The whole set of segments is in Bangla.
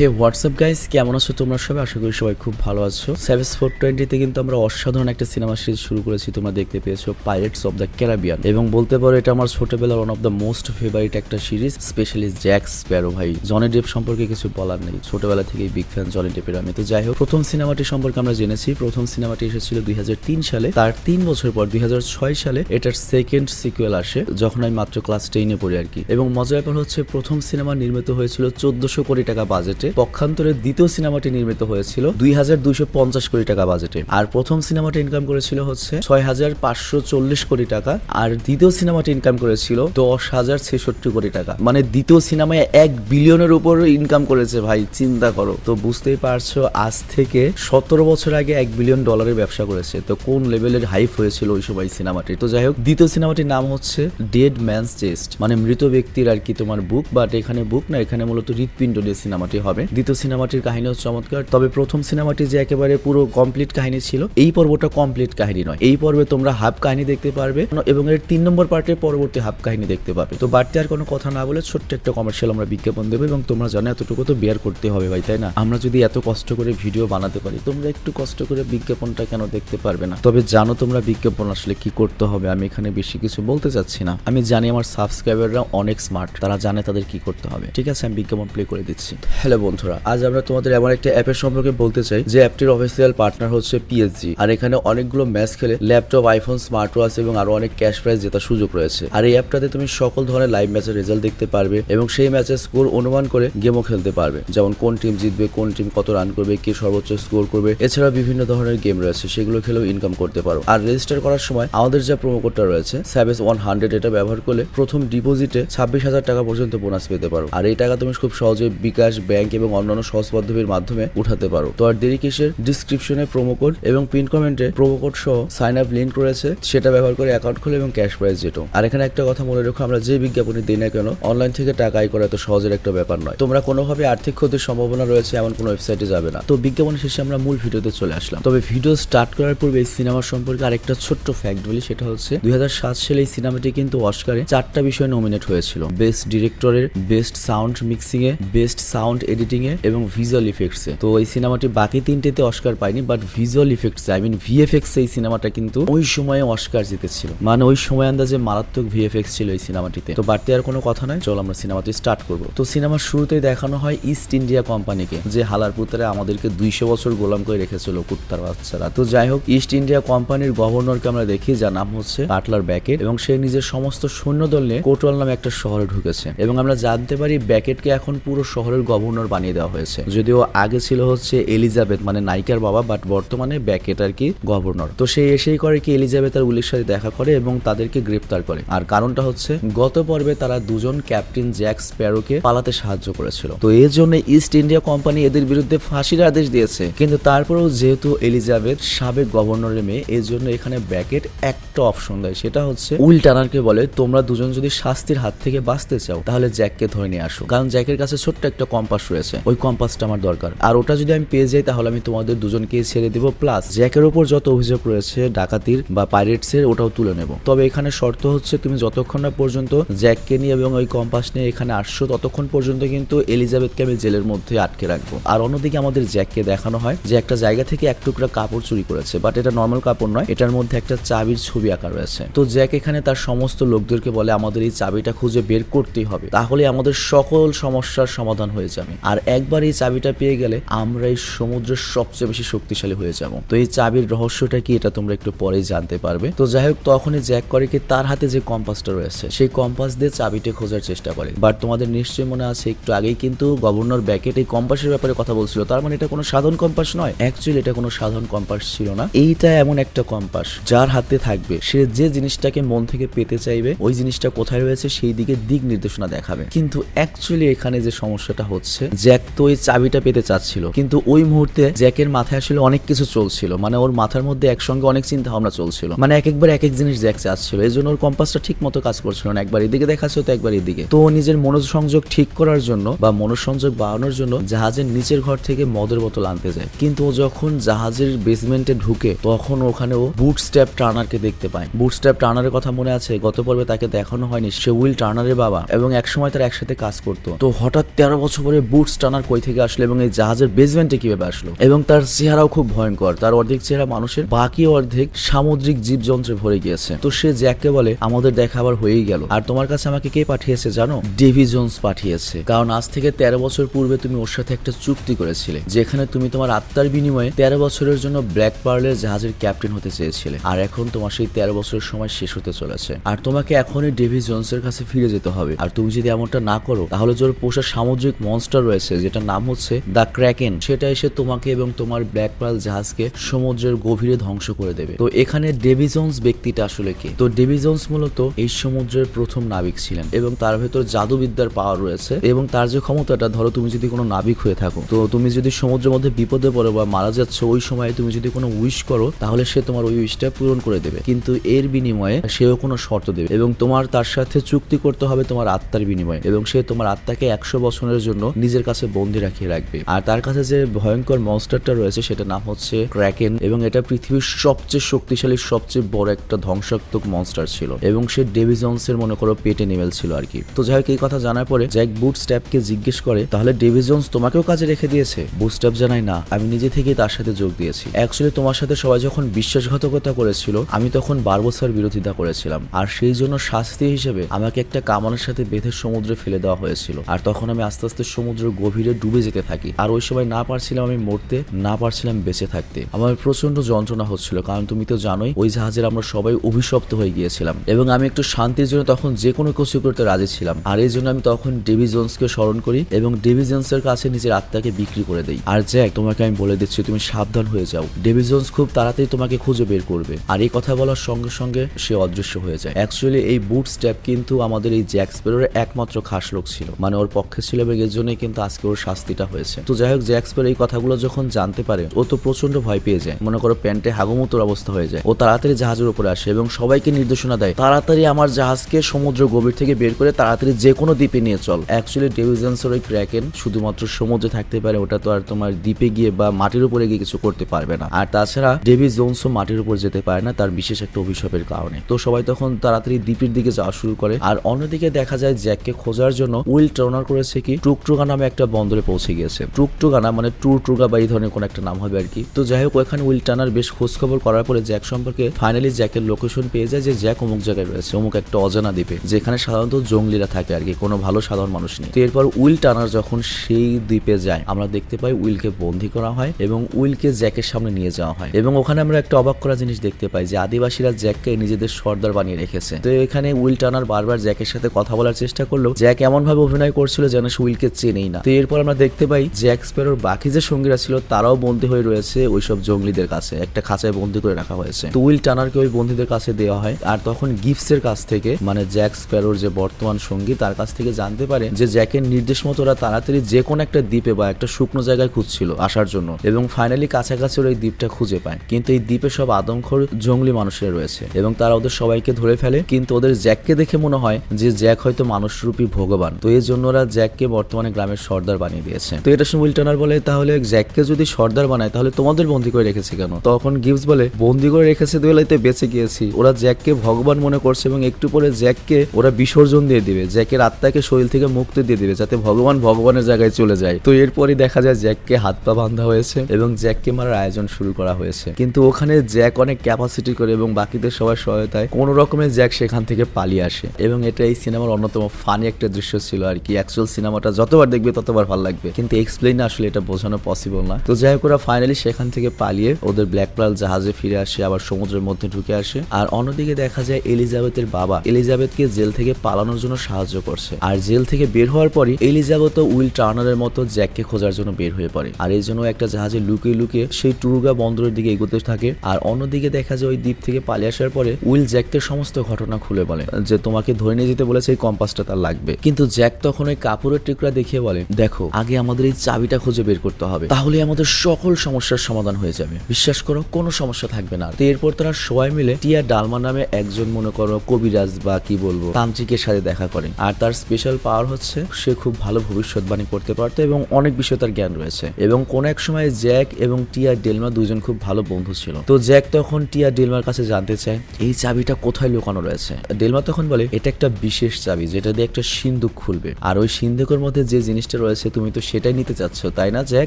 হে হোয়াটসঅ্যাপ গাইস কেমন আছো তোমরা সবাই? আশা করি সবাই খুব ভালো আছো। সেভেস ফোর টোয়েন্টিতে কিন্তু আমরা অসাধারণ একটা সিনেমা সিরিজ শুরু করেছি, তোমরা দেখতে পেয়েছ পাইরেটস অফ দ্য ক্যারাবিয়ান এবং বলতে পারো, এটা আমার ছোটবেলার one of the most favourite একটা সিরিজ স্পেশালি জ্যাক্স স্প্যারো ভাই জনি ডেপ সম্পর্কে কিছু বলার নেই। ছোটবেলা থেকেই বিগ ফ্যান জনি ডেপের আমি। তো যাই হোক, প্রথম সিনেমাটি সম্পর্কে আমরা জেনেছি। প্রথম সিনেমাটি এসেছিল দুই হাজার তিন সালে। তার তিন বছর পর, দুই হাজার ছয় সালে, এটার সেকেন্ড সিকুয়েল আসে, যখন আমি মাত্র ক্লাস টেনে পড়ি আর কি। এবং মজার ব্যাপার হচ্ছে, প্রথম সিনেমা নির্মিত হয়েছিল চোদ্দশো কোটি টাকা বাজেটে পক্ষান্তরে দ্বিতীয় সিনেমাটি নির্মিত হয়েছিল দুই হাজার দুইশো পঞ্চাশ কোটি টাকা বাজেটে। আর প্রথম সিনেমাটি ইনকাম করেছিল হচ্ছে ছয় হাজার পাঁচশো চল্লিশ কোটি টাকা। আর দ্বিতীয় সিনেমাটি ইনকাম করেছিল দশ হাজার ছেষট্টি কোটি টাকা। মানে দ্বিতীয় সিনেমায় এক বিলিয়নের উপর ইনকাম করেছে ভাই, চিন্তা করো। তো বুঝতেই পারছ, আজ থেকে সতেরো বছর আগে এক বিলিয়ন ডলারের ব্যবসা করেছে। তো কোন লেভেলের হাইপ হয়েছিল ওই সময় সিনেমাটি? তো যাই হোক, দ্বিতীয় সিনেমাটির নাম হচ্ছে ডেড ম্যানস চেস্ট মানে মৃত ব্যক্তির আর কি তোমার বুক বাট এখানে বুক না, এখানে মূলত হৃৎপিণ্ড নিয়ে সিনেমাটি হবে। দ্বিতীয় সিনেমাটির কাহিনীও চমৎকার। তবে প্রথম সিনেমাটি যে একেবারে পুরো কমপ্লিট কাহিনী ছিল, এই পর্বটা কমপ্লিট কাহিনী নয়। এই পর্বে তোমরা হাফ কাহিনী দেখতে পারবে এবং এর তিন নম্বর পার্টের পরবর্তী হাফ কাহিনী দেখতে পাবে। তো বাড়তি আর কোনো কথা না বলে ছোট্ট একটা কমার্শিয়াল আমরা বিজ্ঞাপন দেবো এবং তোমরা জানো এতটুকু তো বেয়ার করতে হবে ভাই, তাই না? আমরা যদি এত কষ্ট করে ভিডিও বানাতে পারি, তোমরা একটু কষ্ট করে বিজ্ঞাপনটা কেন দেখতে পারবে না? তবে জানো তোমরা বিজ্ঞাপন আসলে কি করতে হবে, আমি এখানে বেশি কিছু বলতে চাচ্ছি না। আমি জানি আমার সাবস্ক্রাইবাররা অনেক স্মার্ট তারা জানে তাদের কি করতে হবে। ঠিক আছে, আমি বিজ্ঞাপন প্লে করে দিচ্ছি। হ্যালো বন্ধুরা, আজ আমরা তোমাদের এমন একটা অ্যাপের সম্পর্কে বলতে চাই, যে অ্যাপটির অফিসিয়াল পার্টনার হচ্ছে পিএসজি আর এখানে অনেকগুলো ম্যাচ খেলে ল্যাপটপ আইফোন স্মার্ট ওয়াচ এবং আরও অনেক ক্যাশ প্রাইজ জেতার সুযোগ রয়েছে। আর এই অ্যাপটাতে তুমি সকল ধরনের লাইভ ম্যাচের রেজাল্ট দেখতে পারবে এবং সেই ম্যাচের স্কোর অনুমান করে গেমও খেলতে পারবে। যেমন কোন টিম জিতবে, কোন টিম কত রান করবে, কে সর্বোচ্চ স্কোর করবে এছাড়া বিভিন্ন ধরনের গেম রয়েছে, সেগুলো খেলেও ইনকাম করতে পারো। আর রেজিস্টার করার সময় আমাদের যা প্রোমো কোডটা রয়েছে স্যাভেস ওয়ান হান্ড্রেড এটা ব্যবহার করলে প্রথম ডিপোজিটে ছাব্বিশ হাজার টাকা পর্যন্ত বোনাস পেতে পারো। আর এই টাকা তুমি খুব সহজে বিকাশ ব্যাংক এবং অন্যান্য সহজ পদ্ধতির মাধ্যমে উঠাতে পারো। তো আর দেরি কিসের? ডিসক্রিপশনে প্রোমো কোড এবং পিন কমেন্টে প্রোমো কোড সহ সাইন আপ লিঙ্ক রয়েছে। সেটা ব্যবহার করে অ্যাকাউন্ট খুলে এবং ক্যাশ প্রাইজ যেটো। আর এখানে একটা কথা মনে রেখো, আমরা যে বিজ্ঞাপনে দিই না কেন অনলাইন থেকে টাকা আয় করা তো সহজের একটা ব্যাপার নয়। তোমরা কোনোভাবে আর্থিক ক্ষতির সম্ভাবনা রয়েছে এমন কোনো ওয়েবসাইটে যাবে না। তো বিজ্ঞাপন শেষে আমরা মূল ভিডিওতে চলে আসলাম। তবে ভিডিও স্টার্ট করার পূর্বে এই সিনেমার সম্পর্কে আরেকটা ছোট্ট ফ্যাক্ট বলি, সেটা হচ্ছে দুই হাজার সাত সালে এই সিনেমাটি কিন্তু অস্কারে চারটা বিষয়ে নমিনেট হয়েছিল। বেস্ট ডিরেক্টরের বেস্ট সাউন্ড মিক্সিং এ বেস্ট সাউন্ড এডিটিং এ এবং ভিজুয়াল ইফেক্টস এ। তো এই সিনেমাটি বাকি তিনটেতে অস্কার পায়নি but visual effects I mean VFX এই সিনেমাটা কিন্তু ওই সময়ে অস্কার জিতেছিল। মানে ওই সময় আন্দাজে মারাত্মক ভিএফএক্স ছিল এই সিনেমাটিতে তো বাড়তে আর কোনো কথা নয় চলো আমরা সিনেমাটি স্টার্ট করব। তো সিনেমার শুরুতেই দেখানো হয় ইস্ট ইন্ডিয়া কোম্পানিকে যে হালার পুত্রে আমাদেরকে দুইশো বছর গোলাম করে রেখেছিল কুত্তার বাচ্চারা। তো যাই হোক ইস্ট ইন্ডিয়া কোম্পানির গভর্নরকে আমরা দেখি, যার নাম হচ্ছে বাটলার ব্যাকেট এবং সে নিজের সমস্ত সৈন্যদল নিয়ে কোটওয়াল নামে একটা শহরে ঢুকেছে। এবং আমরা জানতে পারি ব্যাকেটকে এখন পুরো শহরের গভর্নর বানিয়ে দেওয়া হয়েছে। যদিও আগে ছিল হচ্ছে এলিজাবেথ মানে নাইকার বাবা, বাট বর্তমানে ব্যাকেট আর কি গভর্নর। তো সে এসেই করে কি এলিজাবেথ আর উলির সাথে দেখা করে এবং তাদেরকে গ্রেপ্তার করে। আর কারণটা হচ্ছে, গত পর্বে তারা দুজন ক্যাপ্টেন জ্যাক স্প্যারোকে পালাতে সাহায্য করেছিল। তো এর জন্য ইস্ট ইন্ডিয়া কোম্পানি এদের বিরুদ্ধে ফাঁসির আদেশ দিয়েছে। কিন্তু তারপরেও যেহেতু এলিজাবেথ সাবেক গভর্নরের মেয়ে, এর জন্য এখানে ব্যাকেট একটা অপশন দেয়। সেটা হচ্ছে, উইল টানারকে বলে, তোমরা দুজন যদি শাস্তির হাত থেকে বাঁচতে চাও, তাহলে জ্যাককে ধরে নিয়ে আসো। কারণ জ্যাকের কাছে ছোট্ট একটা কম্পাস রয়েছে ওই কম্পাসটা আমার দরকার। আর ওটা যদি আমি পেয়ে যাই, তাহলে আমি তোমাদের দুজনকে ছেড়ে দিব। প্লাস জ্যাকের উপর যত অভিযোগ রয়েছে, ডাকাতির বা পাইরেটস এর, ওটাও তুলে নেব। তবে এখানে শর্ত হচ্ছে, তুমি যতক্ষণ না পর্যন্ত জ্যাককে নিয়ে এবং ওই কম্পাস নিয়ে এখানে আসছো, ততক্ষণ পর্যন্ত কিন্তু এলিজাবেথকে আমি জেলের মধ্যে আটকে রাখব। আর অন্যদিকে আমাদের জ্যাককে দেখানো হয় যে, একটা জায়গা থেকে এক টুকরা কাপড় চুরি করেছে। বাট এটা নর্মাল কাপড় নয়, এটার মধ্যে একটা চাবির ছবি আঁকা রয়েছে। তো জ্যাক এখানে তার সমস্ত লোকদেরকে বলে, আমাদের এই চাবিটা খুঁজে বের করতেই হবে। তাহলে আমাদের সকল সমস্যার সমাধান হয়ে যাবে। আর একবার এই চাবিটা পেয়ে গেলে আমরা এই সমুদ্রের সবচেয়ে বেশি শক্তিশালী হয়ে যাব। তো এই চাবির রহস্যটা কি এটা তোমরা একটু পরেই জানতে পারবে। তো যাই হোক, তখনই জ্যাক করে কি তার হাতে যে কম্পাসটা রয়েছে, সেই কম্পাস দিয়ে চাবিটা খোঁজার চেষ্টা করে। বাট তোমাদের নিশ্চয়ই মনে আছে, একটু আগেই কিন্তু গভর্নর ব্যাকেট এই কম্পাসের ব্যাপারে কথা বলছিল। তার মানে এটা কোনো সাধারণ কম্পাস নয়। অ্যাকচুয়ালি এটা কোনো সাধারণ কম্পাস ছিল না। এইটা এমন একটা কম্পাস, যার হাতে থাকবে। সে যে জিনিসটাকে মন থেকে পেতে চাইবে, ওই জিনিসটা কোথায় রয়েছে, সেই দিকে দিক নির্দেশনা দেখাবে। কিন্তু অ্যাকচুয়ালি এখানে যে সমস্যাটা হচ্ছে জ্যাক তো ওই চাবিটা পেতে চাচ্ছিল। কিন্তু ওই মুহূর্তে জ্যাকের মাথায় আসলে অনেক কিছু চলছিল। মানে ওর মাথার মধ্যে একসঙ্গে অনেক চিন্তা ভাবনা চলছিল। মানে এক একবার এক এক জিনিস জ্যাক চাচ্ছিল। এই জন্য ওর কম্পাসটা ঠিক মতো কাজ করছিল না। একবার এদিকে দেখাচ্ছে তো একবার এদিকে। তো নিজের মনোসংযোগ ঠিক করার জন্য বা মনোসংযোগ বাড়ানোর জন্য জাহাজের নিচের ঘর থেকে মদের বোতল আনতে যায়। কিন্তু ও যখন জাহাজের বেসমেন্টে ঢুকে, তখন ওখানে ও বুট স্ট্যাপ টার্নারকে দেখতে পায়। বুট স্ট্যাপ টার্নারের কথা মনে আছে? গত পর্বে তাকে দেখানো হয়নি। সে উইল টার্নারের বাবা এবং একসময় তারা একসাথে কাজ করতো। তো হঠাৎ তেরো বছর পরে বুট বুটস টানার কই থেকে আসলো এবং এই জাহাজের বেসমেন্টে কীভাবে আসলো? এবং তার চেহারাও খুব ভয়ঙ্কর। তার অর্ধেক চেহারা মানুষের, বাকি অর্ধেক সামুদ্রিক জীবজন্ত্রে ভরে গিয়েছে। তো সে জ্যাককে বলে, আমাদের দেখা আবার হয়েই গেল। আর তোমার কাছে আমাকে কে পাঠিয়েছে জানো? ডেভি জোন্স পাঠিয়েছে। কারণ আজ থেকে তেরো বছর পূর্বে তুমি ওর সাথে একটা চুক্তি করেছিলে, যেখানে তুমি তোমার আত্মার বিনিময়ে তেরো বছরের জন্য ব্ল্যাক পার্লের জাহাজের ক্যাপ্টেন হতে চেয়েছিলে। আর এখন তোমার সেই তেরো বছরের সময় শেষ হতে চলেছে। আর তোমাকে এখনই ডেভি জোন্সের কাছে ফিরে যেতে হবে। আর তুমি যদি এমনটা না করো, তাহলে ওর পোষা সামুদ্রিক মনস্টার রয়েছে যেটা নাম হচ্ছে দ্য ক্র্যাকেন। সেটা এসে তোমাকে এবং তোমার ব্ল্যাক পার্ল জাহাজকে সমুদ্রের গভীরে ধ্বংস করে দেবে। তো এখানে ডেভি জোন্স ব্যক্তিটা আসলে কে? তো ডেভি জোন্স মূলত এই সমুদ্রের প্রথম নাবিক ছিলেন এবং তার ভেতর জাদুবিদ্যার পাওয়ার রয়েছে এবং তার যে ক্ষমতাটা, ধরো তুমি যদি কোনো নাবিক হয়ে থাকো, তো তুমি যদি সমুদ্রের মধ্যে বিপদে পড়ো বা মারা যাচ্ছ, ওই সময় তুমি যদি কোনো উইশ করো, তাহলে সে তোমার ওই উইশটা পূরণ করে দেবে। কিন্তু এর বিনিময়ে সেও কোনো শর্ত দেবে এবং তোমার তার সাথে চুক্তি করতে হবে তোমার আত্মার বিনিময়ে এবং সে তোমার আত্মাকে একশো বছরের জন্য নিজের কাছে বন্দি রাখিয়ে রাখবে। আর তার কাছে যে ভয়ঙ্কর মনস্টারটা রয়েছে সেটা নাম হচ্ছে ক্র্যাকেন এবং এটা পৃথিবীর সবচেয়ে শক্তিশালী, সবচেয়ে বড় একটা ধ্বংসাত্মক মনস্টার ছিল। এবং সে ডেভি জন্সের মনে করো, পেটে নেমেল ছিল আর কি। তো যাই হোক, এই কথা জানার পরে জ্যাক বুট স্ট্যাপকে জিজ্ঞেস করে, তাহলে ডেভি জোন্স তোমাকেও কাজে রেখে দিয়েছে? বুট স্ট্যাপ জানাই না, আমি নিজে থেকেই তার সাথে যোগ দিয়েছি। অ্যাকচুয়ালি তোমার সাথে সবাই যখন বিশ্বাসঘাতকতা করেছিল, আমি তখন বারবছর বিরোধিতা করেছিলাম। আর সেই জন্য শাস্তি হিসেবে আমাকে একটা কামানের সাথে বেঁধে সমুদ্রে ফেলে দেওয়া হয়েছিল। আর তখন আমি আস্তে আস্তে গভীরে ডুবে যেতে থাকি। আর ওই সময় না পারছিলাম আমি মরতে, না পারছিলাম বেঁচে থাকতে। আমার প্রচণ্ড যন্ত্রণা হচ্ছিল, কারণ তুমি তো জানোই, ওই জাহাজের আমরা সবাই অভিশপ্ত হয়ে গিয়েছিলাম। এবং আমি একটু শান্তির জন্য তখন যে কোনো কিছু করতে রাজি ছিলাম। আর এই জন্য আমি তখন ডেভি জোন্সকে স্মরণ করি এবং ডেভি জোন্সের কাছে নিজের আত্মাকে বিক্রি করে দেই। আর জ্যাক, তোমাকে আমি বলে দিচ্ছি, তুমি সাবধান হয়ে যাও। ডেভি জোন্স খুব তাড়াতাড়ি তোমাকে খুঁজে বের করবে। আর এই কথা বলার সঙ্গে সঙ্গে সে অদৃশ্য হয়ে যায়। অ্যাকচুয়ালি এই বুট স্ট্যাপ কিন্তু আমাদের এই জ্যাক স্পেরোর একমাত্র খাস লোক ছিল। মানে ওর পক্ষে ছিল এবং এর জন্যই কিন্তু আজকে ওর শাস্তিটা হয়েছে। তো যাই হোক জ্যাক স্পেরো এই কথাগুলো যখন জানতে পারে, ও তো প্রচণ্ড ভয় পেয়ে যায়। মনে করো প্যান্টে হাগুমুতোর অবস্থা হয়ে যায়। ও তাড়াতাড়ি জাহাজের উপরে আসে এবং সবাইকে নির্দেশনা দেয়, তাড়াতাড়ি আমার জাহাজকে সমুদ্র গভীর থেকে বের করে তাড়াতাড়ি যে কোনো দ্বীপে নিয়ে চল। অ্যাকচুয়ালি ডেভিজেন্সের ওই ক্র্যাকেন শুধুমাত্র সমুদ্রে থাকতে পারে, ওটা তো আর তোমার দ্বীপে গিয়ে বা মাটির উপরে গিয়ে কিছু করতে পারবে না। আর তাছাড়া ডেভি জোনসও মাটির উপর যেতে পারে না, তার বিশেষ একটা অভিশাপের কারণে। তো সবাই তখন তাড়াতাড়ি দ্বীপের দিকে যাওয়া শুরু করে। আর অন্যদিকে দেখা যায় জ্যাককে খোঁজার জন্য উইল টর্নার করেছে কি? টুকটুগা নামে একটা বন্দরে পৌঁছে গিয়েছে। টুকটুগানা মানে টুর টুগা বা এই ধরনের কোন একটা নাম হবে আর কি। তো যাই হোক ওখানে উইল টানার বেশ খোঁজ খবর করার পরে জ্যাক সম্পর্কে ফাইনালি জ্যাকের লোকেশন পেয়ে যায় যে জ্যাক অমুক জায়গায় রয়েছে, অমুক একটা অজানা দ্বীপে, যেখানে সাধারণত জঙ্গলিরা থাকে আর কি, কোনো ভালো সাধারণ মানুষ নেই। তো এরপর উইল টানার যখন সেই দ্বীপে যায়, আমরা দেখতে পাই উইলকে বন্দি করা হয় এবং উইলকে জ্যাকের সামনে নিয়ে যাওয়া হয়। এবং ওখানে আমরা একটা অবাক করা জিনিস দেখতে পাই যে আদিবাসীরা জ্যাককে নিজেদের সর্দার বানিয়ে রেখেছে। তো এখানে উইল টানার বারবার জ্যাকের সাথে কথা বলার চেষ্টা করল জ্যাক এমন ভাবে অভিনয় করছিল যেন সে উইলকে চেনেই না। তো এরপর আমরা দেখতে পাই জ্যাক স্প্যারোর বাকি যে সঙ্গীরা ছিল, তারাও বন্দী হয়ে রয়েছে ওইসব জঙ্গলিদের কাছে। একটা খাঁচায় বন্দি করে রাখা হয়েছে। তো উইল টানারকে ওই বন্দীদের কাছে দেওয়া হয়। আর তখন গিফটসের কাছ থেকে মানে জ্যাক স্প্যারোর যে বর্তমান সঙ্গী, তার কাছ থেকে জানতে পারে যে জ্যাকের নির্দেশ মতো ওরা তাড়াতাড়ি যে কোনো একটা দ্বীপে বা একটা শুকনো জায়গায় খুঁজছিল আসার জন্য। এবং ফাইনালি কাছাকাছি ওরা এই দ্বীপটা খুঁজে পায়। কিন্তু এই দ্বীপে সব আদমখোর জঙ্গলি মানুষেরা রয়েছে। এবং তারা ওদের সবাইকে ধরে ফেলে। কিন্তু ওদের জ্যাককে দেখে মনে হয় যে জ্যাক হয়তো মানুষরূপী ভগবান। তো এই জন্য ওরা জ্যাককে বর্তমানে গ্রামের সর্দার বানিয়ে দিয়েছে। তো এটা শুনে উইল টানার বলে, তাহলে জ্যাককে যদি সর্দার বানায়, তাহলে তোমাদের বন্দি করে রেখেছে কেন? তখন গিভস বলে, বন্দি করে রেখেছে দুবেলাইতে বেঁচে গিয়েছি। ওরা জ্যাককে ভগবান মনে করছে এবং একটু পরে জ্যাককে ওরা বিসর্জন দিয়ে দিবে। জ্যাকের আত্মাকে শরীর থেকে মুক্তি দিয়ে দিবে যাতে ভগবান ভগবানের জায়গায় চলে যায়। তো এরপরই দেখা যায় জ্যাককে হাত পা বাঁধা হয়েছে এবং জ্যাককে মারার আয়োজন শুরু করা হয়েছে। কিন্তু ওখানে জ্যাক অনেক ক্যাপাসিটি করে এবং বাকিদের সবার সহায়তায় কোনো রকমের জ্যাক সেখান থেকে পালিয়ে আসে। এবং এটা এই সিনেমার অন্যতম ফানি একটা দৃশ্য ছিল আর কি। অ্যাকচুয়াল সিনেমাটা যতবার দেখবে ততবার ভালো লাগবে। কিন্তু এক্সপ্লেন আসলে এটা বোঝানো পসিবল না। তো যাই হোক, ওরা ফাইনালি সেখান থেকে পালিয়ে ওদের ব্ল্যাক পার্ল জাহাজে ফিরে আসে, আবার সমুদ্রের মধ্যে ঢুকে আসে। আর অন্যদিকে দেখা যায় এলিজাবেথের বাবা, এলিজাবেথকে জেল থেকে পালানোর জন্য সাহায্য করছে। আর জেল থেকে বের হওয়ার পরই এলিজাবেথ উইল টার্নারের মতো জ্যাককে খোঁজার জন্য বের হয়ে পড়ে। আর এই জন্য একটা জাহাজে লুকিয়ে লুকিয়ে সেই টুরুগা বন্দরের দিকে এগোতে থাকে। আর অন্যদিকে দেখা যায় ওই দ্বীপ থেকে পালিয়ে আসার পরে উইল জ্যাককে সমস্ত ঘটনা খুলে বলে, যে তোমাকে ধরে নিয়ে যেতে বলেছে এই কম্পাসটা তার লাগবে। কিন্তু জ্যাক তখন ওই কাপড়ের টুকরা দেখিয়ে বলে দেখো, আগে আমাদের এই চাবিটা খুঁজে বের করতে হবে। তাহলে আমাদের সকল সমস্যার সমাধান হয়ে যাবে। বিশ্বাস করো, কোনো সমস্যা থাকবে না। এরপর তারা সবাই মিলে টিয়া ডালমা নামে একজন, মনে করো, কবিরাজ বা কি বলব, তান্ত্রিকের সাথে দেখা করে আর তার স্পেশাল পাওয়ার হচ্ছে, সে খুব ভালো ভবিষ্যৎবাণী করতে পারতো এবং অনেক বিষয়ে তার জ্ঞান রয়েছে। এবং কোন এক সময় জ্যাক এবং টিয়া ডেলমা দুজন খুব ভালো বন্ধু ছিল। তো জ্যাক তখন টিয়া ডেলমার কাছে জানতে চায়, এই চাবিটা কোথায় লুকানো রয়েছে? ডেলমা তখন বলে, এটা একটা বিশেষ চাবি, যেটা দিয়ে একটা সিন্ধুক খুলবে। আর ওই সিন্ধুকের মধ্যে যে জিনিসটা লিস্টে রয়েছে, তুমি তো সেটাই নিতে চাচ্ছ, তাই না, জ্যাক?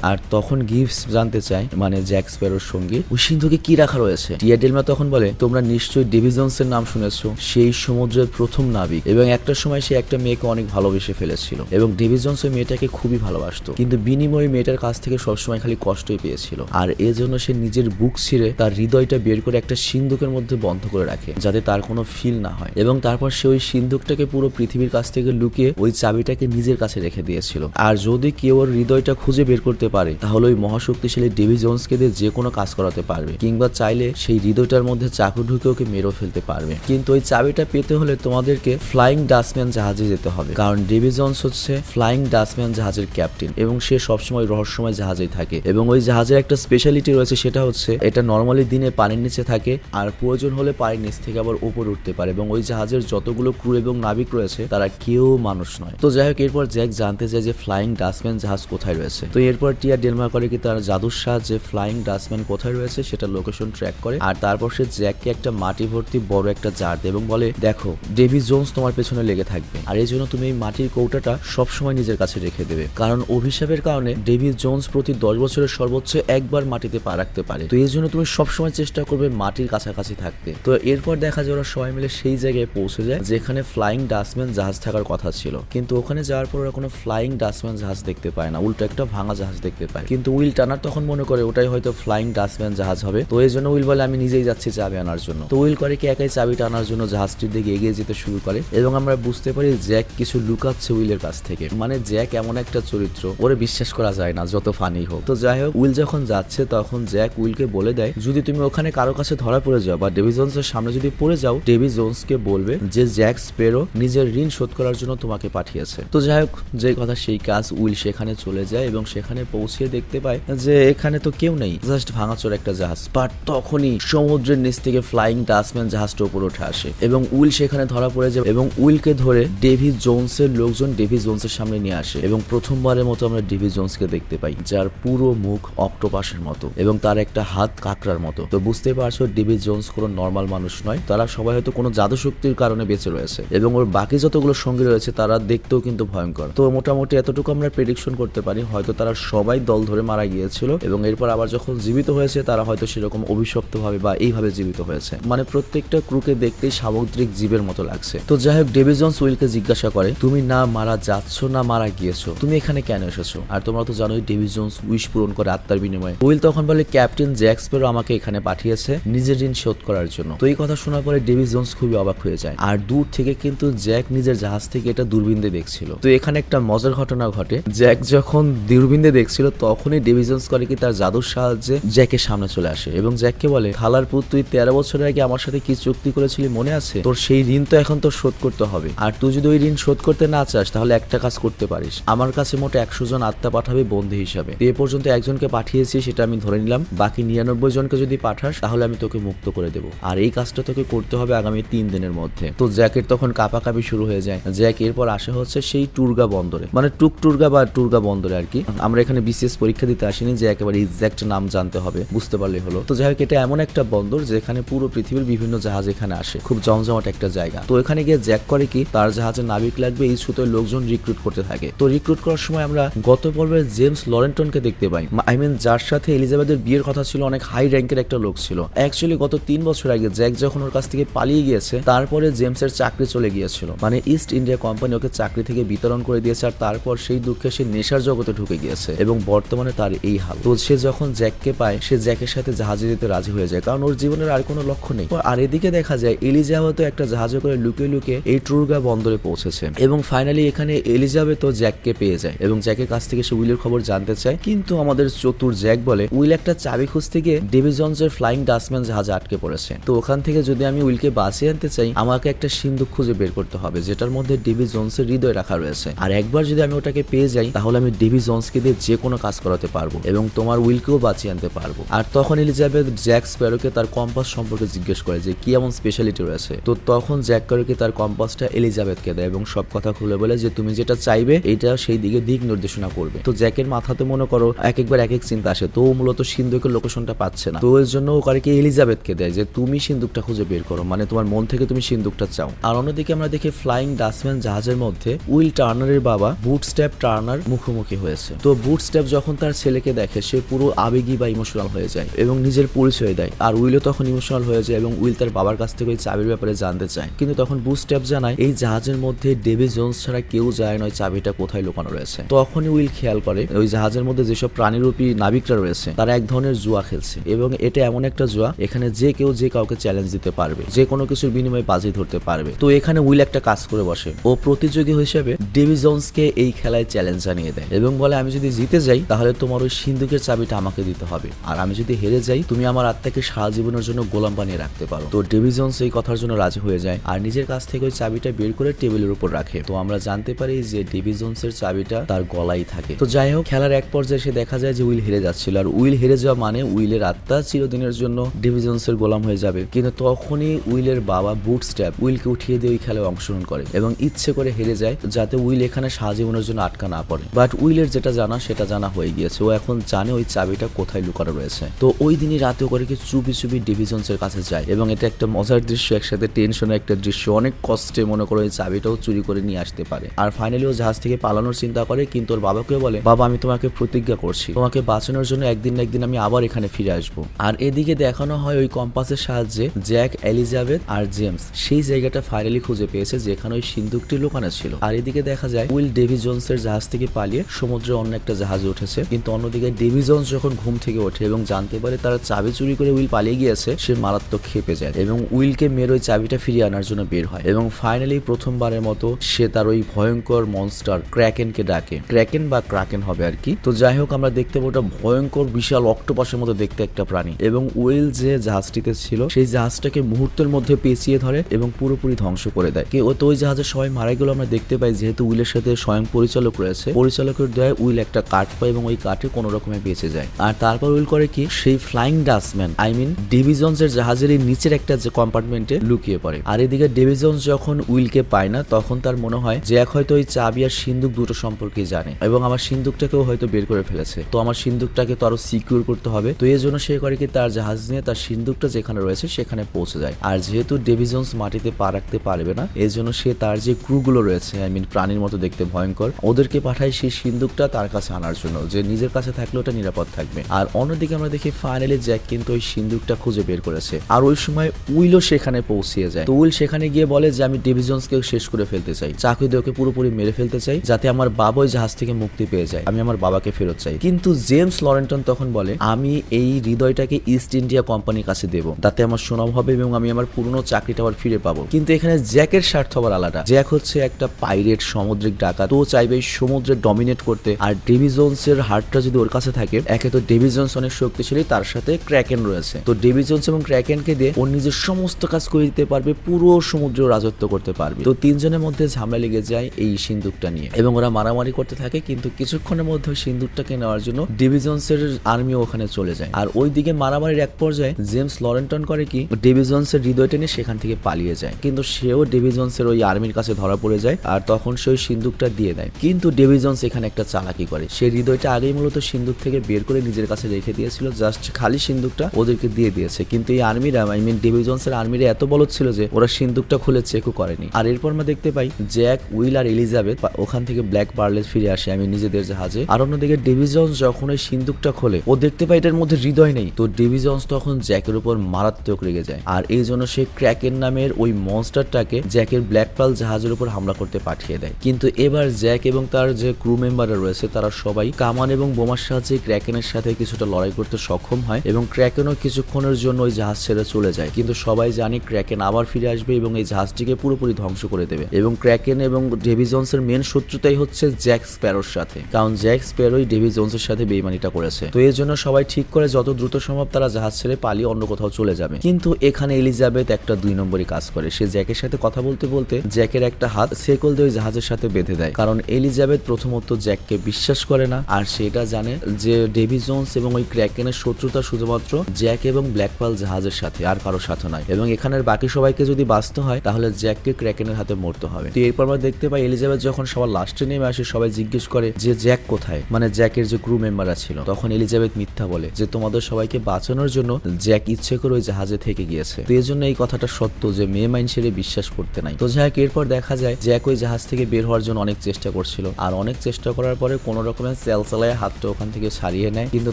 আর তখন গিফটস জানতে চায় মানে জ্যাক স্প্যারোর সঙ্গে, ওই সিন্ধুকে কি রাখা রয়েছে? টিয়া তখন বলে, তোমরা নিশ্চয়ই ডিভিজনসের নাম শুনেছো, সেই সমুদ্রের প্রথম নাবিক এবং একটা সময় সে একটা মেয়েকে অনেক ভালোবেসে ফেলেছিল, এবং ডিভিজনস ওই মেয়েটাকে খুবই ভালোবাসতো। কিন্তু বিনিময়ে মেয়েটার কাছ থেকে সবসময় খালি কষ্টই পেয়েছিল। আর এজন্য সে নিজের বুক ছিঁড়ে তার হৃদয়টা বের করে একটা সিন্ধুকের মধ্যে বন্ধ করে রাখে, যাতে তার কোনো ফিল না হয়। এবং তারপর সে ওই সিন্ধুকটাকে পুরো পৃথিবীর কাছ থেকে লুকিয়ে ওই চাবিটাকে নিজের কাছে রেখে দিয়েছিল। আর যদি কেউ ওর হৃদয়টা খুঁজে বের করতে পারে, তাহলে ওই মহাশক্তিশালী ডেভি জোন্সকে দিয়ে যে কোনো কাজ করাতে পারবে। কিংবা চাইলে সেই হৃদয়টার মধ্যে চাকু ঢুকে ওকে মেরেও ফেলতে পারবে। কিন্তু ওই চাবিটা পেতে হলে তোমাদেরকে ফ্লাইং ডাস্টম্যান জাহাজে যেতে হবে। কারণ ডেভি জোন্স হচ্ছে ফ্লাইং ডাস্টম্যান জাহাজের ক্যাপ্টেন এবং সে সবসময় রহস্যময় জাহাজেই থাকে। এবং ওই জাহাজের একটা স্পেশালিটি রয়েছে, সেটা হচ্ছে এটা নর্মালি দিনে পানির নিচে থাকে আর প্রয়োজন হলে পানির নিচ থেকে আবার উপরে উঠতে পারে এবং ওই জাহাজের যতগুলো ক্রু এবং নাবিক রয়েছে, তারা কেউ মানুষ নয়। তো যাই হোক, এরপর জ্যাক জানতে চায় যে ফ্লাইং ডাস্টম্যান জাহাজ কোথায় রয়েছে? তো এরপর টিয়া ডেলমা করে কি তার জাদুর সাহায্যে ফ্লাইং ডাস্টম্যান কোথায় রয়েছে সেটা লোকেশন ট্র্যাক করে। আর তারপর সে জ্যাককে একটা মাটি ভর্তি বড় একটা জার দেয় এবং বলে, দেখো, ডেভি জোন্স তোমার পেছনে লেগে থাকবে। আর এই জন্য তুমি এই মাটির কৌটাটা সবসময় নিজের কাছে রেখে দেবে। কারণ অভিশাপের কারণে ডেভি জোন্স প্রতি দশ বছরের সর্বোচ্চ একবার মাটিতে পা রাখতে পারে। তো এই জন্য তুমি সবসময় চেষ্টা করবে মাটির কাছাকাছি থাকতে। তো এরপর দেখা যায় ওরা সবাই মিলে সেই জায়গায় পৌঁছে যায়, যেখানে ফ্লাইং ডাস্টম্যান জাহাজ থাকার কথা ছিল। কিন্তু ওখানে যাওয়ার পর ওরা কোনো ফ্লাইং ডাস্টম্যান জাহাজ দেখতে পায় না, উল্টো একটা ভাঙা জাহাজ দেখতে পায়। কিন্তু উইল টানার তখন মনে করে ওটাই হয়তো ফ্লাইং ডাস্টম্যান জাহাজ হবে। তো এই জন্য উইল বলে, আমি নিজেই যাচ্ছি চাবি আনার জন্য। তো উইল করে কি একাই চাবি টানার জন্য জাহাজটির দিকে এগিয়ে যেতে শুরু করে। এবং আমরা বুঝতে পারি, জ্যাক কিছু লুকাচ্ছে উইলের কাছ থেকে। মানে জ্যাক এমন একটা চরিত্র, ওরে বিশ্বাস করা যায় না, যত ফানি হোক। তো যাই হোক, উইল যখন যাচ্ছে, তখন জ্যাক উইলকে বলে দেয়, যদি তুমি ওখানে কারও কাছে ধরা পড়ে যাও বা ডেভি জোন্সের সামনে যদি পড়ে যাও ডেভি জোন্সকে বলবে যে জ্যাক স্পেরো নিজের ঋণ শোধ করার জন্য তোমাকে পাঠিয়েছে। তো যাই হোক যে কথা সেই কাজ উইল সেখানে চলে যায় এবং সেখানে পৌঁছে দেখতে পায় যে এখানে তো কেউ নেই। জাস্ট ভাঙাচোর একটা জাহাজ। বাট তখনই সমুদ্রের নিচ থেকে ফ্লাইং ডাস্টম্যান জাহাজটা উপরে উঠে আসে এবং উইল সেখানে ধরা পড়ে যায় এবং উইলকে ধরে ডেভি জোন্সের লোকজন ডেভি জোন্সের সামনে নিয়ে আসে এবং প্রথমবারের মতো আমরা ডেভি জোন্সকে দেখতে পাই, যার পুরো মুখ অক্টোপাসের মতো এবং তার একটা হাত কাঁকড়ার মতো। তো বুঝতে পারছ, ডেভি জোন্স কোনো নর্মাল মানুষ নয়। তারা সবাই হয়তো কোনো জাদু শক্তির কারণে বেঁচে রয়েছে এবং ওর বাকি যতগুলো সঙ্গী রয়েছে, তারা দেখতেও কিন্তু ভয়ঙ্কর। তো মোটামুটি এতটুকু আমরা প্রেডিকশন করতে পারি, হয়তো তারা সবাই দল ধরে মারা গিয়েছিল এবং এরপর আবার যখন জীবিত হয়েছে, তারা হয়তো সেরকম অভিশপ্ত ভাবে বা এইভাবে জীবিত হয়েছে। মানে প্রত্যেকটা ক্রুকে দেখতেই সামুদ্রিক জীবের মতো লাগছে। তো যাই হোক ডেভি জোন্স উইলকে জিজ্ঞাসা করে, তুমি না মারা যাচ্ছ না মারা গিয়েছো? তুমি এখানে কেন এসেছ? আর তোমরা তো জানোই ডেভি জোন্স উইশ পূরণ করে আত্মার বিনিময়ে। উইল তখন বলে ক্যাপ্টেন জ্যাক্সপেরো আমাকে এখানে পাঠিয়েছে, নিজের ঋণ শোধ করার জন্য। তো এই কথা শোনার পরে ডেভি জোন্স খুবই অবাক হয়ে যায়। আর দূর থেকে কিন্তু জ্যাক নিজের জাহাজ থেকে এটা দূরবীন দেখছিল। তো এখানে একটা মজার ঘটনা ঘটে। জ্যাক যখন দূরবীন দিয়ে দেখছিল, তখনই ডেভি জোন্স করে কি তার জাদুর সাহায্যে জ্যাকের সামনে চলে আসে এবং জ্যাককে বলে, খালার পুত, তুই তেরো বছর আগে আমার সাথে কি চুক্তি করেছিলি মনে আছে? তোর সেই ঋণ তো এখন তোর শোধ করতে হবে। আর তুই যদি ওই ঋণ শোধ করতে না চাস, তাহলে একটা কাজ করতে পারিস। আমার কাছে মোট একশো জন আত্মা পাঠাবে বন্ধু হিসাবে। এ পর্যন্ত একজনকে পাঠিয়েছি, সেটা আমি ধরে নিলাম। বাকি নিরানব্বই জনকে যদি পাঠাস, তাহলে আমি তোকে মুক্ত করে দেবো। আর এই কাজটা তোকে করতে হবে আগামী তিন দিনের মধ্যে। তো জ্যাকের তখন কাপাকাপি শুরু হয়ে যায়। জ্যাক এরপর আসা হচ্ছে সেই টুরগা বন্দরে। মানে টুক টুরগা বা টুরগা বন্দরে আর কি। আমরা এখানে বিসিএস পরীক্ষা দিতে আসিনি যে একেবারে এক্সাক্ট নাম জানতে হবে, বুঝতে পারলে হলো। তো যাই হোক, এটা এমন একটা বন্দর যেখানে পুরো পৃথিবীর বিভিন্ন জাহাজ এখানে আসে। খুব জমজমাট একটা জায়গা। তো এখানে গিয়ে জ্যাক করে কি, তার জাহাজে নাবিক লাগবে, এই সুতোয় লোকজন রিক্রুট করতে থাকে। তো রিক্রুট করার সময় আমরা গত পর্বে জেমস লরেন্টনকে দেখতে পাই। আই মিন যার সাথে এলিজাবেথের বিয়ের কথা ছিল, অনেক হাই র্যাঙ্কের একটা লোক ছিল। অ্যাকচুয়ালি গত তিন বছর আগে জ্যাক যখন ওর কাছ থেকে পালিয়ে গিয়েছে, তারপরে জেমসের চাকরি চলে গিয়েছিল। মানে ইস্ট ইন্ডিয়া কোম্পানি ওকে চাকরি থেকে বিতরণ করে দিয়েছে আর তারপর সেই দুঃখে সে নেশার জগতে ঢুকে গিয়েছে এবং বর্তমানে তার এই হাল। তো সে যখন জ্যাককে পায়, সে জ্যাকের সাথে জাহাজে যেতে রাজি হয়ে যায়, কারণ ওর জীবনের আর কোনো লক্ষ্য নেই। আর এদিকে দেখা যায়, এলিজাবেথ একটা জাহাজে করে লুকিয়ে লুকিয়ে এই ট্রুরগা বন্দরে পৌঁছেছে। এবং ফাইনালি এখানে এলিজাবেথ জ্যাককে পেয়ে যায় এবং জ্যাকের কাছ থেকে সে উইলের খবর জানতে চায়। কিন্তু আমাদের চতুর জ্যাক বলে, উইল একটা চাবি খুঁজতে গিয়ে ডেভি জনসের ফ্লাইং ডাস্টম্যান জাহাজে আটকে পড়েছে। তো ওখান থেকে যদি আমি উইলকে বাঁচিয়ে আনতে চাই, আমাকে একটা সিন্ধুক খুঁজে বের করতে হবে, যেটার মধ্যে ডেভি জোন্সের হৃদয় রাখা রয়েছে। আর একবার যদি আমি ওটাকে পেয়ে যাই, তাহলে আমি ডেভি জোন্সকে দিয়ে যে কোনো কাজ করাতে পারব এবং তোমার উইলকেও বাঁচিয়ে আনতে পারব। আর তখন এলিজাবেথ জ্যাক স্প্যারোকে তার কম্পাস সম্পর্কে জিজ্ঞেস করে যে, কি এমন স্পেশালিটি রয়েছে? তো তখন জ্যাক কারোকে তার কম্পাসটা এলিজাবেথকে দেয় এবং সব কথা খুলে বলে যে, তুমি যেটা চাইবে, এটা সেই দিকে দিক নির্দেশনা করবে। তো জ্যাকের মাথাতে মনে করো, এক একবার এক এক চিন্তা আসে। তো মূলত সিন্ধুকের লোকেশনটা পাচ্ছে না। তো এর জন্য ও কারকে এলিজাবেথকে দেয় যে, তুমি সিন্ধুকটা খুঁজে বের করো। মানে তোমার মন থেকে তুমি সিন্ধুকটা চাও। আর অন্যদিকে আমরা দেখি ফ্লাইং ডাস্টম্যান জাহাজের মধ্যে উইল টার্নারের বাবা বুট স্টেপ টার্নার মুখোমুখি হয়েছে। তো বুট স্টেপ যখন তার ছেলেকে দেখে, সে পুরো আবেগী বা ইমোশনাল হয়ে যায় এবং নিজের পরিচয় দেয়। আর উইলও তখন ইমোশনাল হয়ে যায় এবং উইল তার বাবার কাছ থেকে ওই চাবির ব্যাপারে জানতে চায়। কিন্তু তখন বুট স্টেপ জানায়, এই জাহাজের মধ্যে ডেভি জোন্স ছাড়া কেউ যায় না, ওই চাবিটা কোথায় লুকানো রয়েছে? তখনই উইল খেয়াল করে, ওই জাহাজের মধ্যে যেসব প্রাণীরূপী নাবিকরা রয়েছে, তারা এক ধরনের জুয়া খেলছে। এবং এটা এমন একটা জুয়া, এখানে যে কেউ যে কাউকে চ্যালেঞ্জ দিতে পারবে, যে কোনো কিছুর বিনিময়ে বাজি ধরতে পারবে। তো এখানে উইল একটা কাজ করে বসে। ও প্রতিযোগী হিসেবে ডেভি জোন্সকে এই খেলায় চ্যালেঞ্জ জানিয়ে দেয়। এবং বলে, আমি যদি জিতে যাই, তাহলে তোমার ওই সিন্ধুকের চাবিটা আমাকে দিতে হবে। আর আমি যদি হেরে যাই, তুমি আমার আত্মাকে সারা জীবনের জন্য গোলাম বানিয়ে রাখতে পারো। তো ডেভি জোন্স এই কথার জন্য রাজি হয়ে যায়। আর নিজের কাছ থেকে ওই চাবিটা বের করে টেবিলের উপর রাখে। তো আমরা জানতে পারি যে ডেভি জোন্সের চাবিটা তার গলায় থাকে। তো যাই হোক, খেলার এক পর্যায়ে সে দেখা যায় যে উইল হেরে যাচ্ছিল। আর উইল হেরে যাওয়া মানে উইলের আত্মা চিরদিনের জন্য ডেভি জোন্সের গোলাম হয়ে যাবে। কিন্তু তখনই উইলের বাবা বুট স্ট্যাপ উইলকে উঠিয়ে দিয়ে ওই খেলায় অংশগ্রহণ করে। এবং ইচ্ছে করে হেরে যায়, যাতে উইল এখানে সারা জীবনের জন্য আটকা না পড়ে। বাট উইলের যেটা জানা, সেটা জানা হয়ে গিয়েছে। ও এখন জানে ওই চাবিটা কোথায় লুকানো রয়েছে। তো ওই দিনই রাতে করে কি চুপি চুপি ডিভিজনসের কাছে যায়। এবং এটা একটা মজার দৃশ্য, একসাথে টেনশনের একটা দৃশ্য। অনেক কষ্টে মনে করো এই চাবিটাও চুরি করে নিয়ে আসতে পারে। আর ফাইনালি ও জাহাজ থেকে পালানোর চিন্তা করে, কিন্তু ওর বাবাকে বলে, বাবা, আমি তোমাকে প্রতিজ্ঞা করছি। তোমাকে বাঁচানোর জন্য একদিন না একদিন আমি আবার এখানে ফিরে আসব। আর এদিকে দেখানো হয় ওই কম্পাসের সাহায্যে জ্যাক, এলিজাবেথ আর জেমস। সেই জায়গাটা ফাইনালি খুঁজে পেয়েছে, যেখানে ওই সিন্ধুকটি লুকানো ছিল। আর এদিকে দেখা যায়, উইল ডেভি জোন্সের জাহাজ থেকে পালিয়ে সমুদ্রে অন্য একটা জাহাজে উঠেছে। কিন্তু অন্যদিকে ডেভি জোন্স যখন ঘুম থেকে ওঠে এবং জানতে পারে তারা চাবি চুরি করে উইল পালিয়ে গিয়েছে, সে মারাত্মক খেপে যায় এবং উইলকে মেরে ওই চাবিটা ফিরিয়ে আনার জন্য বের হয় এবং ফাইনালি প্রথমবারের মতো সে তার ওই ভয়ঙ্কর মনস্টার ক্র্যাকেনকে ডাকে। ক্র্যাকেন বা ক্রাকেন হবে আর কি। তো যাই হোক, আমরা দেখতে পাবো ওটা ভয়ঙ্কর, বিশাল অক্টোপাসের মতো দেখতে একটা প্রাণী এবং উইল যে জাহাজটিতে ছিল, সেই জাহাজটাকে মুহূর্তের মধ্যে পেঁচিয়ে ধরে এবং পুরোপুরি ধ্বংস করে দেয়। তো ওই জাহাজে সবাই মারা গেল আমরা দেখতে পাই যেহেতু উইলের সাথে স্বয়ং পরিচালক রয়েছে। পরিচালকের দয়ায় উইল একটা কাঠ পায় এবং ওই কাঠে কোনো রকমে বেঁচে যায়। আর তারপর উইল করে কি? সেই ফ্লাইং ডাস্টম্যান, আই মিন ডিভিজনসের জাহাজের নিচের একটা যে কম্পার্টমেন্টে লুকিয়ে পড়ে। আর এদিকে ডিভিজনস যখন উইলকে পায় না, তখন তার মনে হয় যে এক হয়তো ওই চাবি আর সিন্ধুক দুটো সম্পর্কে জানে এবং আমার সিন্ধুকটাকেও হয়তো বের করে ফেলেছে। তো আমার সিন্ধুকটাকে তো আরও সিকিউর করতে হবে। তো এই জন্য সে করে কি তার জাহাজ নিয়ে তার সিন্ধুকটা যেখানে রয়েছে সেখানে পৌঁছে যায়। আর যেহেতু ডিভিজনস মাটিতে পা রাখতে পারবে না, এই জন্য সে তার যে ক্রুগুলো রয়েছে, আই মিন প্রাণীর মতো দেখতে ভয়ঙ্কর ওদেরকে পাঠায় সেই সিন্ধুকটা তার কাছে আনার জন্য, যে নিজের কাছে থাকলে ওটা নিরাপদ থাকবে। আর অন্যদিকে আমরা দেখি ফাইনালি জ্যাক কিন্তু ওই সিন্ধুকটা খুঁজে বের করেছে। আর ওই সময় উইলও সেখানে পৌঁছিয়ে যায়। তো উইল সেখানে গিয়ে বলে যে, আমি ডিভিজনসকে শেষ করে ফেলতে চাই। চাকরি দিয়ে ওকে পুরোপুরি মেরে ফেলতে চাই, যাতে আমার বাবা ওই জাহাজ থেকে মুক্তি পেয়ে যায়। আমি আমার বাবাকে ফেরত চাই। কিন্তু জেমস লরেন্টন তখন বলে, আমি এই হৃদয়টাকে ইস্ট ইন্ডিয়া কোম্পানির কাছে দেব। তাতে আমার সুনাম হবে এবং আমি আমার পুরনো চাকরিটা আবার ফিরে পাবো। কিন্তু এখানে জ্যাকের স্বার্থ আবার আলাদা। জ্যাক হচ্ছে একটা পাইরেট সামুদ্রিক ডাকাত। ও চাইবে সমুদ্রে ডমিনেট করতে। আর ডেভিজন্স এর হার্টটা যদি ওর কাছে থাকে, একে তো ডেভিজন্স অনেক শক্তিশালী, তার সাথে ক্র্যাকেন রয়েছে। তো ডেভিজন্স এবং ক্র্যাকেনকে দিয়ে ওর নিজের সমস্ত কাজ করে দিতে পারবে, পুরো সমুদ্র রাজত্ব করতে পারবে। তো তিনজনের মধ্যে ঝামেলা লেগে যায় এই সিন্দুকটা নিয়ে। এবং ওরা মারামারি করতে থাকে, কিন্তু কিছুক্ষণের মধ্যে সিন্দুকটাকে নেওয়ার জন্য ডিভিজন্স এর আর্মি ওখানে চলে যায়। আর ওই দিকে মারামারির এক পর্যায়ে জেমস লরেন্টন করে কি ডিভিজন্স এর হৃদয় টেনে সেখান থেকে পালিয়ে যায়। কিন্তু সেও ডিভিজন্স এর ওই আর্মির কাছে ধরা পড়ে যায়, আর তখন সে ওই সিন্দুকটা দিয়ে দেয়। কিন্তু ডিভিজন্স এখানে একটা চালাকি করে। সে হৃদয়টা আগেই মূলত সিন্দুক থেকে বের করে নিজের কাছে রেখে দিয়েছিল জাস্ট খালি সিন্দুকটা ওদেরকে দিয়ে দিয়েছে। কিন্তু এই আর্মিরা আই মিন ডিভিজন্স এর আর্মিরা এত বলদ ছিল যে, ওরা সিন্দুকটা খুলে চেকও করেনি। আর এরপর আমরা দেখতে পাই জ্যাক উইল আর এলিজাবেথ ওখান থেকে ব্ল্যাক পার্লে ফিরে আসে আমি নিজেদের জাহাজে। আর অন্যদিকে ডিভিজন্স যখন ওই সিন্দুকটা খোলে, ও দেখতে পাই এটার মধ্যে হৃদয় নেই। তো ডিভিজন্স তখন জ্যাকের উপর মারাত্মক রেগে যায়। আর এই জন্য সে ক্র্যাকের নামের ওই মনস্টারটাকে জ্যাকের ব্ল্যাক পার্ল জাহাজের উপর হামলা করতে পাঠিয়ে দেয়। কিন্তু এবার জ্যাক এবং তার যে ক্রু মেম্বাররা রয়েছে, তারা সবাই কামান এবং বোমার সাহায্যে ক্র্যাকেনের সাথে কিছুটা লড়াই করতে সক্ষম হয় এবং ক্র্যাকেনও কিছুক্ষণের জন্য ওই জাহাজ ছেড়ে চলে যায়। কিন্তু সবাই জানে ক্র্যাকেন আবার ফিরে আসবে এবং এই জাহাজটিকে পুরোপুরি ধ্বংস করে দেবে। এবং ক্র্যাকেন এবং ডেভি জোন্সের মেন শত্রুতাই হচ্ছে জ্যাক স্প্যারোর সাথে। কারণ জ্যাক স্প্যারোই ডেভি জোন্সের সাথে বেইমানিটা করেছে। তো এর জন্য সবাই ঠিক করে যত দ্রুত সম্ভব তারা জাহাজ ছেড়ে পালিয়ে অন্য কোথাও চলে যাবে। কিন্তু এখানে এলিজাবেথ একটা দুই নম্বরই কাজ করে। সে জ্যাকের সাথে কথা বলতে বলতে জ্যাকের একটা হাত সেকল দিয়ে ওই জাহাজের সাথে বেঁধে দেয়। কারণ এলিজাবেথ প্রথমত জ্যাককে বিশ্বাস করে না, আর সেটা জানে যে ডেভি জোন্স এবং ওই ক্র্যাকেনের শত্রুতা শুধুমাত্র জ্যাক এবং ব্ল্যাক পাল জাহাজের সাথে, আর কারও সাথে নয়। এবং এখানের বাকি সবাইকে যদি বাঁচতে হয়, তাহলে জ্যাককে ক্র্যাকেনের হাতে মরতে হবে। তো এরপর আমরা দেখতে পাই এলিজাবেথ যখন সবার লাস্টে নেমে আসে, সবাই জিজ্ঞেস করে যে, জ্যাক কোথায়? মানে জ্যাকের যে ক্রু মেম্বাররা ছিল, তখন এলিজাবেথ মিথ্যা বলে যে, তোমাদের সবাইকে বাঁচানোর জন্য জ্যাক ইচ্ছে করে ওই জাহাজে থেকে গিয়েছে। তো এই জন্য এই কথাটা সত্য যে, মেয়ে মাইন ছেড়ে বিশ্বাস করতে নাই। তো যাক এরপর দেখা যায় জ্যাক ওই জাহাজ থেকে বের হওয়ার জন্য অনেক চেষ্টা করছে। পড়ছিল। আর অনেক চেষ্টা করার পরে কোনো রকমের সেল চালায় হাতটা ওখান থেকে ছাড়িয়ে নেয়। কিন্তু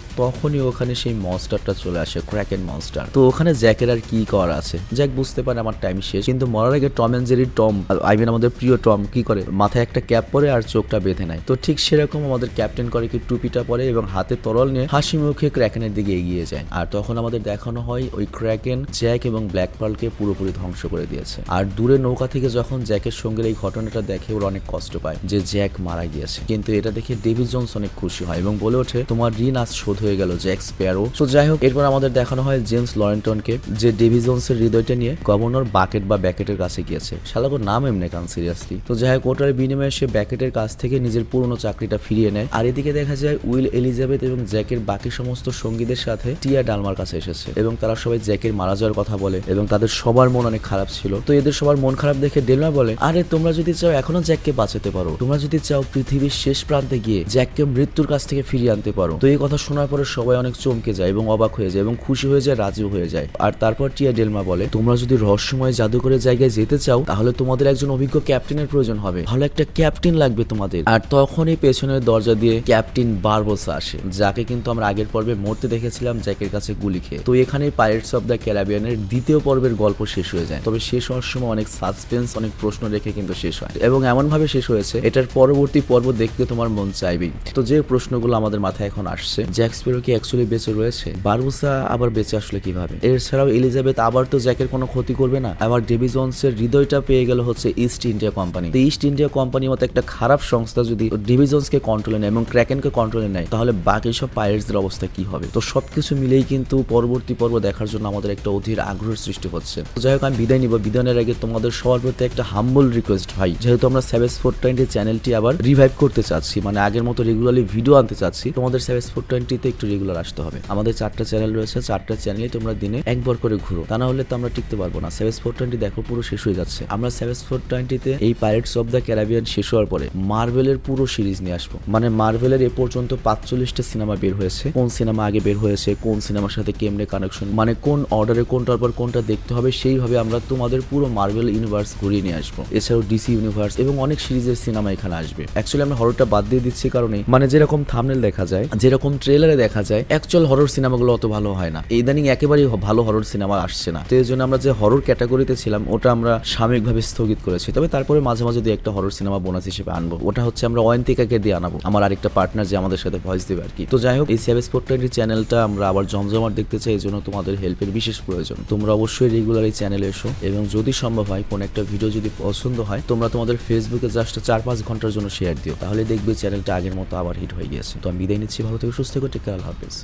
তখনই ওখানে সেই মনস্টারটা চলে আসে ক্র্যাকেন মনস্টার তো ওখানে জ্যাকের আর কি করার আছে? জ্যাক বুঝতে পারে আমার টাইম শেষ। কিন্তু মরার আগে টম অ্যান্ড জেরির টম আই মিন আমাদের প্রিয় টম কি করে? মাথায় একটা ক্যাপ পরে আর চোখটা বেঁধে নেয়। তো ঠিক সেরকম আমাদের ক্যাপ্টেন করে কি টুপিটা পরে এবং হাতে তরল নিয়ে হাসি মুখে ক্র্যাকেনের দিকে এগিয়ে যায়। আর তখন আমাদের দেখানো হয় ওই ক্র্যাকেন জ্যাক এবং ব্ল্যাক পার্লকে পুরোপুরি ধ্বংস করে দিয়েছে। আর দূরে নৌকা থেকে যখন জ্যাকের সঙ্গে এই ঘটনাটা দেখে ওরা অনেক কষ্ট পায় যে জ্যাক মারা গিয়েছে। কিন্তু এটা দেখে ডেভিড জোনস অনেক খুশি হয় এবং বলে ওঠে, তোমার ঋণ আজ শোধ হয়ে গেল, জ্যাক স্প্যারো। তো যাই হোক, এরপর আমাদের দেখানো হয় জেমস লরেন্টনকে, যে ডেভিড জোনসের হৃদয়টা নিয়ে গভর্নর বাকেট বা ব্যাকেটের কাছে গিয়েছে। শালাগোর নাম এমনি কান সিরিয়াসলি। তো যাই হোক, ওটার বিনিময়ে সে ব্যাকেটের কাছ থেকে নিজের পুরনো চাকরিটা ফিরিয়ে নেয়। আর এদিকে দেখা যায় উইল, এলিজাবেথ এবং জ্যাকের বাকি সমস্ত সঙ্গীদের সাথে টিয়া ডালমার কাছে এসেছে এবং তারা সবাই জ্যাকের মারা যাওয়ার কথা বলে এবং তাদের সবার মন অনেক খারাপ ছিল। তো এদের সবার মন খারাপ দেখে ডেলমা বলে, আরে, তোমরা যদি চাও এখনও জ্যাককে বাঁচাতে পারো, তোমরা যদি চাও পৃথিবীর শেষ প্রান্তে গিয়ে জ্যাককে মৃত্যুর কাছ থেকে ফিরিয়ে আনতে পারো। তো এই কথা শোনার পরে সবাই অনেক চমকে যায় এবং অবাক হয়ে যায় এবং খুশি হয়ে যায়, রাজিও হয়ে যায়। আর তারপর টিয়া ডেলমা বলে, তোমরা যদি রহস্যময় জাদুকরের জায়গায় যেতে চাও, তাহলে তোমাদের একজন অভিজ্ঞ ক্যাপ্টেনের প্রয়োজন হবে। ভালো একটা ক্যাপ্টেন লাগবে তোমাদের। আর তখনই পেছনের দরজা দিয়ে ক্যাপ্টেন বারবোসা আসে, যাকে কিন্তু আমরা আগের পর্বে মরতে দেখেছিলাম, জ্যাকের কাছে গুলি খেয়ে। তো এখানে পাইরেটস অফ দ্য ক্যারাবিয়ানের দ্বিতীয় পর্বের গল্প শেষ হয়ে যায়। তবে শেষ হওয়ার সময় অনেক সাসপেন্স অনেক প্রশ্ন রেখে কিন্তু শেষ হয়। এবং এমন ভাবে শেষ হয়েছে, এটার পরবর্তী পর্ব দেখতে তোমার মন চাইবেই তো যে প্রশ্নগুলো আমাদের মাথায় এখন আসছে, জ্যাক কি অ্যাকচুয়ালি বেঁচে রয়েছে? বারবোসা আবার বেঁচে আসলে কীভাবে? এছাড়াও এলিজাবেথ আবার তো জ্যাকের কোনো ক্ষতি করবে না। আবার ডেভি জোনসের হৃদয়টা পেয়ে গেল হচ্ছে ইস্ট ইন্ডিয়া কোম্পানি তো ইস্ট ইন্ডিয়া কোম্পানির মতো একটা খারাপ সংস্থা যদি ডেভি জোনসকে কন্ট্রোলে নেয় এবং ক্র্যাকেনকে কন্ট্রোলে নেয়, তাহলে বাকি সব পাইরেটসদের অবস্থা কি হবে? তো সবকিছু মিলেই কিন্তু পরবর্তী পর্ব দেখার জন্য আমাদের একটা অধীর আগ্রহের সৃষ্টি হচ্ছে। তো যাই হোক, আমি বিদায় নিব। বিদায়ের আগে তোমাদের সবার প্রতি একটা হাম্বল রিকোয়েস্ট ভাই। যেহেতু আমরা সেভেস ফোর টোয়েন্টি চ্যানেলটি আবার রিভাইভ করতে চাচ্ছি মানে আগের মতো রেগুলারলি ভিডিও আনতে চাচ্ছি। তোমাদের সেভেস ফোর টোয়েন্টিতে একটু রেগুলার আসতে হবে। আমাদের চারটা চ্যানেল রয়েছে, চারটা চ্যানেলে তোমরা দিনে একবার করে ঘুরো। তা না হলে তো আমরা টিকতে পারব না। সেভেস ফোর টোয়েন্টি দেখো পুরো শেষ হয়ে যাচ্ছে। আমরা সেভেস ফোর টোয়েন্টিতে এই পাইরেটস অফ দ্য ক্যারাবিয়ান শেষ হওয়ার পরে মার্ভেলের পুরো সিরিজ নিয়ে আসব। মানে মার্ভেলের এ পর্যন্ত পাঁচচল্লিশটা সিনেমা বের হয়েছে। কোন সিনেমা আগে বের হয়েছে, কোন সিনেমার সাথে কেমনে কানেকশন মানে কোন অর্ডারে কোনটার পর কোনটা দেখতে হবে, সেইভাবে আমরা তোমাদের পুরো মার্ভেল ইউনিভার্স ঘুরিয়ে নিয়ে আসব। এছাড়াও ডিসি ইউনিভার্স এবং অনেক সিরিজের সিনেমা এখানে আসবে। অ্যাকচুয়ালি আমরা হররটা বাদ দিয়ে দিচ্ছি কারণে মানে যেরকম থামনেল দেখা যায়, যেরকম ট্রেলারে দেখা যায় অ্যাকচুয়াল হরর সিনেমাগুলো অত ভালো হয় না। ইদানিং একেবারেই ভালো হরর সিনেমা আসছে না। তো এই জন্য আমরা যে হরর ক্যাটাগরিতে ছিলাম, ওটা আমরা সাময়িকভাবে স্থগিত করেছি। তবে তারপরে মাঝে মাঝে দিয়ে একটা হরর সিনেমা বোনাস হিসেবে আনব। ওটা হচ্ছে আমরা অয়ন্তিকাকে দিয়ে আনাবো। আমার আরেকটা পার্টনার যে আমাদের সাথে ভয়েস দেবে আর কি। তো যাই হোক এই সেভেস টোয়েন্টি চ্যানেলটা আমরা আবার জমজমাট দেখতে চাই, এই জন্য তোমাদের হেল্পের বিশেষ প্রয়োজন। তোমরা অবশ্যই রেগুলার এই চ্যানেলে এসো। এবং যদি সম্ভব হয়, কোনো একটা ভিডিও যদি পছন্দ হয়, তোমরা তোমাদের ফেসবুকে জাস্ট চার পাঁচ ঘণ্টার জন্য শেয়ার দিও, তাহলে দেখবে চ্যানেলটা আগের মতো আবার হিট হয়ে গিয়েছে। তো আমি বিদায় নিচ্ছি, ভালো থেকে, সুস্থ করে টেক হাফেজ।